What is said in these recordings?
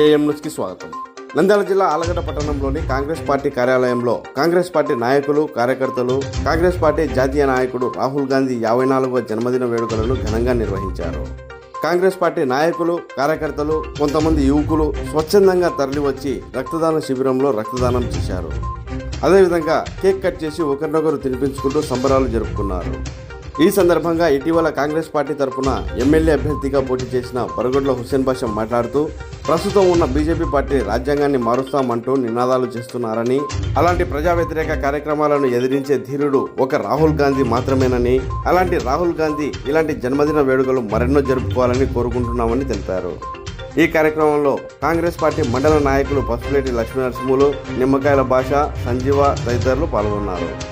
AM న్యూస్కి స్వాగతం. నంద్యాల జిల్లా ఆలగడ్డ పట్టణంలోని కాంగ్రెస్ పార్టీ కార్యాలయంలో కాంగ్రెస్ పార్టీ నాయకులు కార్యకర్తలు కాంగ్రెస్ పార్టీ జాతీయ నాయకుడు రాహుల్ గాంధీ యాభై నాలుగవ జన్మదిన వేడుకలను ఘనంగా నిర్వహించారు. కాంగ్రెస్ పార్టీ నాయకులు కార్యకర్తలు కొంతమంది యువకులు స్వచ్ఛందంగా తరలివచ్చి రక్తదాన శిబిరంలో రక్తదానం చేశారు. అదేవిధంగా కేక్ కట్ చేసి ఒకరినొకరు తినిపించుకుంటూ సంబరాలు జరుపుకున్నారు. ఈ సందర్భంగా ఇటీవల కాంగ్రెస్ పార్టీ తరఫున ఎమ్మెల్యే అభ్యర్థిగా పోటీ చేసిన పరగొడ్ల హుస్సేన్ బాషా మాట్లాడుతూ ప్రస్తుతం ఉన్న బీజేపీ పార్టీ రాజ్యాంగాన్ని మారుస్తామంటూ నినాదాలు చేస్తున్నారని అలాంటి ప్రజా వ్యతిరేక కార్యక్రమాలను ఎదిరించే ధీరుడు ఒక రాహుల్ గాంధీ మాత్రమేనని అలాంటి రాహుల్ గాంధీ ఇలాంటి జన్మదిన వేడుకలు మరెన్నో జరుపుకోవాలని కోరుకుంటున్నామని తెలిపారు. ఈ కార్యక్రమంలో కాంగ్రెస్ పార్టీ మండల నాయకులు పసుపులేటి లక్ష్మీనరసింహులు నిమ్మకాయల భాష సంజీవ తదితరులు పాల్గొన్నారు.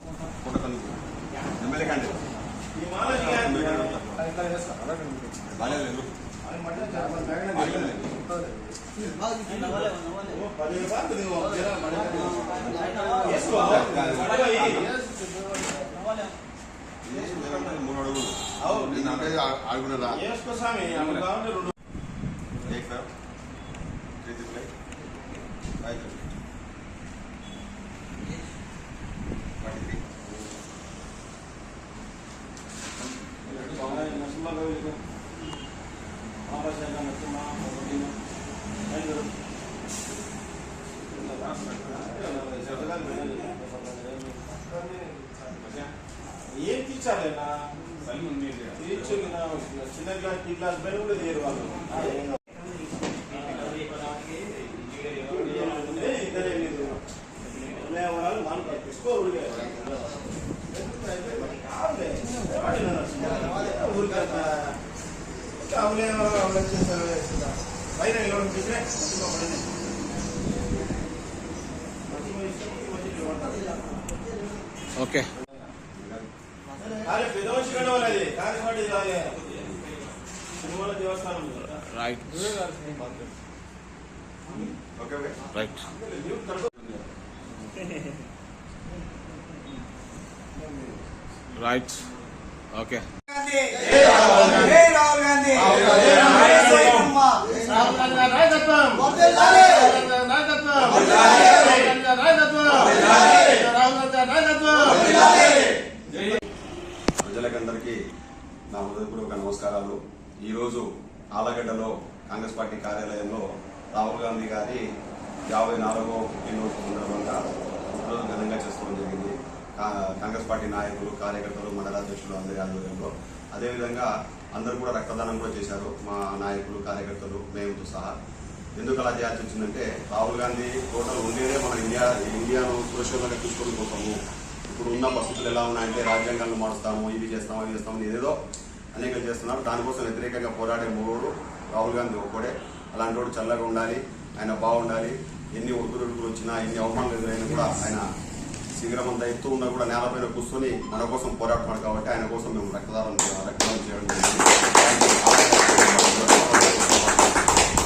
మూడు అడుగులు నేను అంటే ఆడుకున్నారా తీర్చాలేనా తీర్చు చిన్న గ్లాస్ టీ గ్లాస్ పైన కూడా తీయరు వాళ్ళు ఇద్దరే మీరు లేవరాలు నాలుగు తీసుకోరు పైన ఓకే అరే అది కాకినాడ రాలే తిరుమల దేవస్థానం right okay okay. Right right okay ఈరోజు ఆలగడ్డలో కాంగ్రెస్ పార్టీ కార్యాలయంలో రాహుల్ గాంధీ గారి యాభై నాలుగో పుట్టినరోజు సందర్భంగా రోజు ఘనంగా చేసుకోవడం జరిగింది. కా- కాంగ్రెస్ పార్టీ నాయకులు కార్యకర్తలు మండలాధ్యక్షులు అందరి ఆధ్వర్యంలో. అదేవిధంగా అందరూ కూడా రక్తదానం కూడా చేశారు. మా నాయకులు కార్యకర్తలు మేముతో సహా. ఎందుకు అలా చేయాల్సి వచ్చిందంటే రాహుల్ గాంధీ టోటల్ ఉండేదే మన ఇండియా ఇండియాను సురక్షితంగా చూసుకొని కోసము ఇప్పుడు ఉన్న పరిస్థితులు ఎలా ఉన్నాయంటే రాజ్యాంగాలను మారుస్తాము ఇవి చేస్తాము అవి చేస్తాము ఏదేదో అనేక చేస్తున్నారు. దానికోసం వ్యతిరేకంగా పోరాడే మూడు రాహుల్ గాంధీ ఒక్కడే. అలాంటి వాడు చల్లగా ఉండాలి ఆయన బాగుండాలి ఎన్ని ఒడుకులు వచ్చినా ఎన్ని అవమానాలు ఎదురైనా కూడా ఆయన శిఖరం అంతా ఎత్తు ఉన్నా కూడా నేలపైన కూర్చొని మన కోసం పోరాడుతున్నాడు కాబట్టి ఆయన కోసం మేము రక్తదానం రక్తదానం చేయడం జరిగింది.